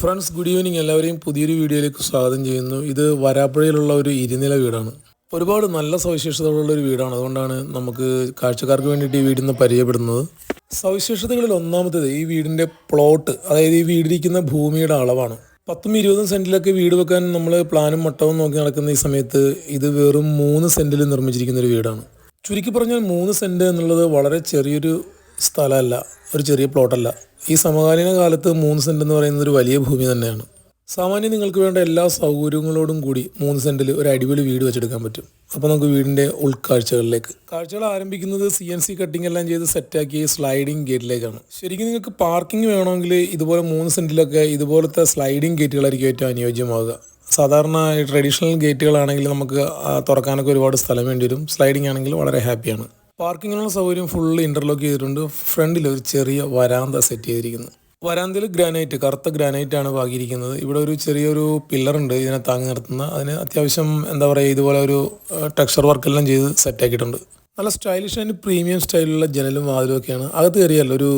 Friends good evening എല്ലാവരെയും പുതിയൊരു വീഡിയോയിലേക്ക് സ്വാഗതം ചെയ്യുന്നു. ഇത് വരാപ്പുഴയിലുള്ള ഒരു ഇരുനില വീടാണ്. ഒരുപാട് നല്ല സവിശേഷതകളുള്ള ഒരു വീടാണ്. അതുകൊണ്ടാണ് നമുക്ക് കാഴ്ചക്കാർക്ക് വേണ്ടിയിട്ട് ഈ വീടിന്ന് പരിചയപ്പെടുന്നത്. സവിശേഷതകളിൽ ഒന്നാമത്തേത് ഈ വീടിന്റെ പ്ലോട്ട് അതായത് ഈ വീടിരിക്കുന്ന ഭൂമിയുടെ അളവാണ്. പത്തും ഇരുപതും സെന്റിലൊക്കെ വീട് വെക്കാൻ നമ്മൾ പ്ലാനും മട്ടവും നോക്കി നടക്കുന്ന ഈ സമയത്ത് ഇത് വെറും മൂന്ന് സെന്റിൽ നിർമ്മിച്ചിരിക്കുന്ന ഒരു വീടാണ്. ചുരുക്കി പറഞ്ഞാൽ മൂന്ന് സെന്റ് എന്നുള്ളത് വളരെ ചെറിയൊരു സ്ഥലമല്ല ഒരു ചെറിയ പ്ലോട്ടല്ല ഈ സമകാലീന കാലത്ത് മൂന്ന് സെന്റ് എന്ന് പറയുന്നത് ഒരു വലിയ ഭൂമി തന്നെയാണ്. സാമാന്യം നിങ്ങൾക്ക് വേണ്ട എല്ലാ സൗകര്യങ്ങളോടും കൂടി മൂന്ന് സെന്റിൽ ഒരു അടിപൊളി വീട് വെച്ചെടുക്കാൻ പറ്റും. അപ്പോൾ നമുക്ക് വീടിന്റെ ഉൾക്കാഴ്ചകളിലേക്ക്. കാഴ്ചകൾ ആരംഭിക്കുന്നത് സി എൻ സി കട്ടിംഗ് എല്ലാം ചെയ്ത് സെറ്റാക്കിയ സ്ലൈഡിംഗ് ഗേറ്റിലേക്കാണ് ശരിക്കും നിങ്ങൾക്ക് പാർക്കിംഗ് വേണമെങ്കിൽ ഇതുപോലെ മൂന്ന് സെന്റിലൊക്കെ ഇതുപോലത്തെ സ്ലൈഡിംഗ് ഗേറ്റുകളായിരിക്കും ഏറ്റവും അനുയോജ്യമാവുക. സാധാരണ ട്രഡീഷണൽ ഗേറ്റുകളാണെങ്കിൽ നമുക്ക് തുറക്കാനൊക്കെ ഒരുപാട് സ്ഥലം വേണ്ടി വരും. സ്ലൈഡിംഗ് ആണെങ്കിൽ വളരെ ഹാപ്പിയാണ് പാർക്കിങ്ങിനുള്ള സൗകര്യം ഫുള്ള് ഇന്റർലോക്ക് ചെയ്തിട്ടുണ്ട്. ഫ്രണ്ടിൽ ഒരു ചെറിയ വരാന്ത സെറ്റ് ചെയ്തിരിക്കുന്നു. വരാന്തയിൽ ഗ്രാനൈറ്റ് കറുത്ത ഗ്രാനൈറ്റ് ആണ് പാകിയിരിക്കുന്നത് ഇവിടെ ഒരു ചെറിയൊരു പില്ലറുണ്ട് ഇതിനെ താങ്ങി നിർത്തുന്ന അതിന് അത്യാവശ്യം എന്താ പറയുക ഇതുപോലെ ഒരു ടെക്സ്ചർ വർക്കെല്ലാം ചെയ്ത് സെറ്റാക്കിയിട്ടുണ്ട് നല്ല സ്റ്റൈലിഷ് ആൻഡ് പ്രീമിയം സ്റ്റൈലുള്ള ജനലും വാതിലും ഒക്കെയാണ്. അകത്ത് കയറിയല്ല ഒരു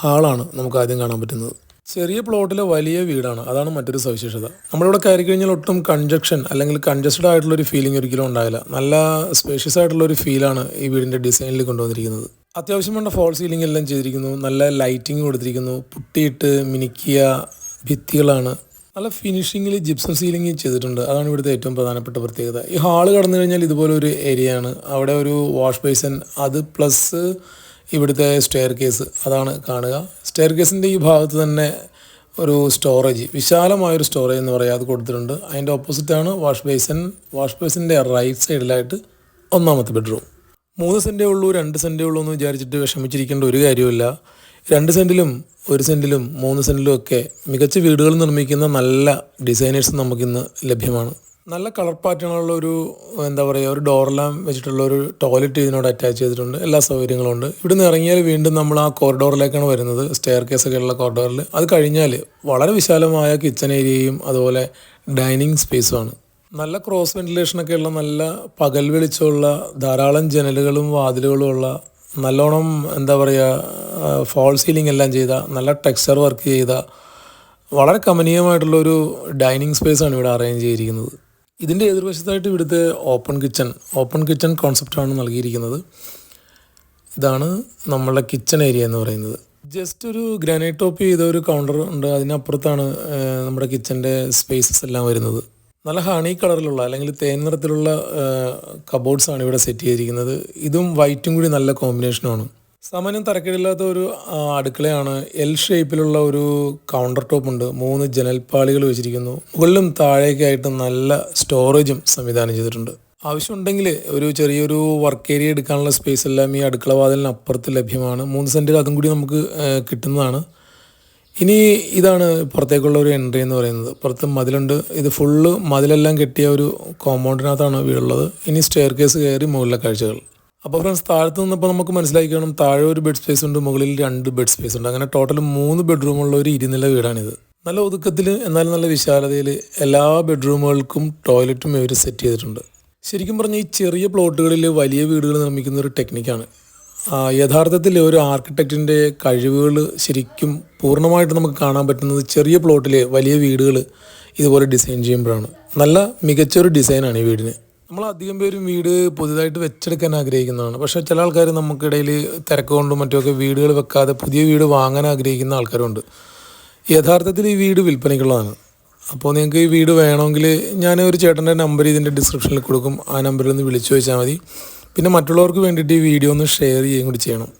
ഹാളാണ് നമുക്ക് ആദ്യം കാണാൻ പറ്റുന്നത്. ചെറിയ പ്ലോട്ടിലെ വലിയ വീടാണ്. അതാണ് മറ്റൊരു സവിശേഷത. നമ്മളിവിടെ കയറി കഴിഞ്ഞാൽ ഒട്ടും കൺജക്ഷൻ അല്ലെങ്കിൽ കൺജസ്റ്റഡ് ആയിട്ടുള്ള ഒരു ഫീലിംഗ് ഒരിക്കലും ഉണ്ടാവില്ല. നല്ല സ്പേഷ്യസ് ആയിട്ടുള്ള ഒരു ഫീലാണ് ഈ വീടിന്റെ ഡിസൈനിൽ കൊണ്ടുവന്നിരിക്കുന്നത്. അത്യാവശ്യം വേണ്ട ഫോൾ സീലിംഗ് എല്ലാം ചെയ്തിരിക്കുന്നു. നല്ല ലൈറ്റിംഗ് കൊടുത്തിരിക്കുന്നു. പുട്ടിയിട്ട് മിനുക്കിയ ഭിത്തികളാണ്. നല്ല ഫിനിഷിങ്ങിൽ ജിപ്സം സീലിംഗ് ചെയ്തിട്ടുണ്ട്. അതാണ് ഇവിടുത്തെ ഏറ്റവും പ്രധാനപ്പെട്ട പ്രത്യേകത. ഈ ഹാൾ കടന്നു കഴിഞ്ഞാൽ ഇതുപോലെ ഒരു ഏരിയ ആണ്. അവിടെ ഒരു വാഷ് ബേസൻ അത് പ്ലസ് ഇവിടുത്തെ സ്റ്റെയർ കേസ് അതാണ് കാണുക. സ്റ്റെയർ കേസിന്റെ ഈ ഭാഗത്ത് തന്നെ ഒരു സ്റ്റോറേജ് വിശാലമായൊരു സ്റ്റോറേജ് എന്ന് പറയുക അത് കൊടുത്തിട്ടുണ്ട്. അതിന്റെ ഓപ്പോസിറ്റാണ് വാഷ് ബേസൻ വാഷ് ബേസിന്റെ റൈറ്റ് സൈഡിലായിട്ട് ഒന്നാമത്തെ ബെഡ്റൂം മൂന്ന് സെന്റേ ഉള്ളൂ രണ്ട് സെന്റേ ഉള്ളൂ എന്ന് വിചാരിച്ചിട്ട് വിഷമിച്ചിരിക്കേണ്ട ഒരു കാര്യമില്ല രണ്ട് സെന്റിലും ഒരു സെന്റിലും മൂന്ന് സെന്റിലും ഒക്കെ മികച്ച വീടുകൾ നിർമ്മിക്കുന്ന നല്ല ഡിസൈനേഴ്സ് നമുക്കിന്ന് ലഭ്യമാണ്. നല്ല കളർ പാറ്റേണുള്ള ഒരു എന്താ പറയുക ഒരു ഡോറെല്ലാം വെച്ചിട്ടുള്ള ഒരു ടോയ്ലറ്റ് ഇതിനോട് അറ്റാച്ച് ചെയ്തിട്ടുണ്ട്. എല്ലാ സൗകര്യങ്ങളും ഉണ്ട്. ഇവിടുന്ന് ഇറങ്ങിയാൽ വീണ്ടും നമ്മൾ ആ കോറിഡോറിലേക്കാണ് വരുന്നത്. സ്റ്റെയർ കേസൊക്കെ ഉള്ള കോറിഡോറിൽ അത് കഴിഞ്ഞാൽ വളരെ വിശാലമായ കിച്ചൺ ഏരിയയും അതുപോലെ ഡൈനിങ് സ്പേസുമാണ് നല്ല ക്രോസ് വെന്റിലേഷനൊക്കെ ഉള്ള നല്ല പകൽ വെളിച്ചമുള്ള ധാരാളം ജനലുകളും വാതിലുകളും ഉള്ള നല്ലോണം എന്താ പറയുക ഫോൾ സീലിംഗ് എല്ലാം ചെയ്ത നല്ല ടെക്സ്ചർ വർക്ക് ചെയ്ത വളരെ കമനീയമായിട്ടുള്ളൊരു ഡൈനിങ് സ്പേസ് ആണ് ഇവിടെ അറേഞ്ച് ചെയ്തിരിക്കുന്നത്. ഇതിന്റെ എതിർവശത്തായിട്ട് ഇവിടുത്തെ ഓപ്പൺ കിച്ചൺ ഓപ്പൺ കിച്ചൺ കോൺസെപ്റ്റാണ് നൽകിയിരിക്കുന്നത്. ഇതാണ് നമ്മളുടെ കിച്ചൺ ഏരിയ എന്ന് പറയുന്നത്. ജസ്റ്റ് ഒരു ഗ്രാനൈറ്റ് ടോപ്പ് ചെയ്ത ഒരു കൗണ്ടർ ഉണ്ട്. അതിനപ്പുറത്താണ് നമ്മുടെ കിച്ചന്റെ സ്പേസസ് എല്ലാം വരുന്നത്. നല്ല ഹണി കളറിലുള്ള അല്ലെങ്കിൽ തേൻ നിറത്തിലുള്ള കബോർഡ്സാണ് ഇവിടെ സെറ്റ് ചെയ്തിരിക്കുന്നത്. ഇതും വൈറ്റും കൂടി നല്ല കോമ്പിനേഷനുമാണ് സാമാന്യം തരക്കേടില്ലാത്ത ഒരു അടുക്കളയാണ്. എൽ ഷേപ്പിലുള്ള ഒരു കൗണ്ടർ ടോപ്പ് ഉണ്ട്. മൂന്ന് ജനൽപ്പാളികൾ വെച്ചിരിക്കുന്നു. മുകളിലും താഴേക്കായിട്ട് നല്ല സ്റ്റോറേജും സംവിധാനം ചെയ്തിട്ടുണ്ട്. ആവശ്യമുണ്ടെങ്കിൽ ഒരു ചെറിയൊരു വർക്ക് ഏരിയ എടുക്കാനുള്ള സ്പേസ് എല്ലാം ഈ അടുക്കള വാതിലിന് അപ്പുറത്ത് ലഭ്യമാണ്. മൂന്ന് സെന്റിൽ അതും കൂടി നമുക്ക് കിട്ടുന്നതാണ്. ഇനി ഇതാണ് പുറത്തേക്കുള്ള ഒരു എൻട്രി എന്ന് പറയുന്നത്. പുറത്ത് മതിലുണ്ട്. ഇത് ഫുള്ള് മതിലെല്ലാം കെട്ടിയ ഒരു കോമ്പൗണ്ടിനകത്താണ് വീടുള്ളത്. ഇനി സ്റ്റെയർ കേസ് കയറി മുകളിലെ കാഴ്ചകൾ. അപ്പോൾ ഫ്രണ്ട്സ് താഴത്ത് നിന്നപ്പോൾ നമുക്ക് മനസ്സിലാക്കി കാണും താഴെ ഒരു ബെഡ് സ്പേസ് ഉണ്ട് മുകളിൽ രണ്ട് ബെഡ് സ്പേസ് ഉണ്ട്. അങ്ങനെ ടോട്ടൽ മൂന്ന് ബെഡ്റൂമുള്ള ഒരു ഇരുനില വീടാണിത്. നല്ല ഒതുക്കത്തിൽ എന്നാൽ നല്ല വിശാലതയിൽ എല്ലാ ബെഡ്റൂമുകൾക്കും ടോയ്ലറ്റും ഇവർ സെറ്റ് ചെയ്തിട്ടുണ്ട്. ശരിക്കും പറഞ്ഞാൽ ഈ ചെറിയ പ്ലോട്ടുകളിൽ വലിയ വീടുകൾ നിർമ്മിക്കുന്ന ഒരു ടെക്നിക്കാണ് യഥാർത്ഥത്തിൽ ഒരു ആർക്കിടെക്റ്റിന്റെ കഴിവുകൾ ശരിക്കും പൂർണമായിട്ട് നമുക്ക് കാണാൻ പറ്റുന്നത് ചെറിയ പ്ലോട്ടിൽ വലിയ വീടുകൾ ഇതുപോലെ ഡിസൈൻ ചെയ്യുമ്പോഴാണ്. നല്ല മികച്ചൊരു ഡിസൈനാണ് ഈ വീടിന്. നമ്മൾ അധികം പേരും വീട് പുതിയതായിട്ട് വെച്ചെടുക്കാൻ ആഗ്രഹിക്കുന്നതാണ്. പക്ഷെ ചില ആൾക്കാർ നമുക്കിടയിൽ തിരക്ക് കൊണ്ടും മറ്റുമൊക്കെ വീടുകൾ വെക്കാതെ പുതിയ വീട് വാങ്ങാൻ ആഗ്രഹിക്കുന്ന ആൾക്കാരുണ്ട്. യഥാർത്ഥത്തിൽ ഈ വീട് വിൽപ്പനയ്ക്കുള്ളതാണ്. അപ്പോൾ നിങ്ങൾക്ക് ഈ വീട് വേണമെങ്കിൽ ഞാൻ ഒരു ചേട്ടന്റെ നമ്പർ ഇതിന്റെ ഡിസ്ക്രിപ്ഷനിൽ കൊടുക്കും. ആ നമ്പറിൽ ഒന്ന് വിളിച്ചു ചോദിച്ചാൽ മതി. പിന്നെ മറ്റുള്ളവർക്ക് വേണ്ടിയിട്ട് ഈ വീഡിയോ ഒന്ന് ഷെയർ ചെയ്യുകയും കൂടി ചെയ്യണം.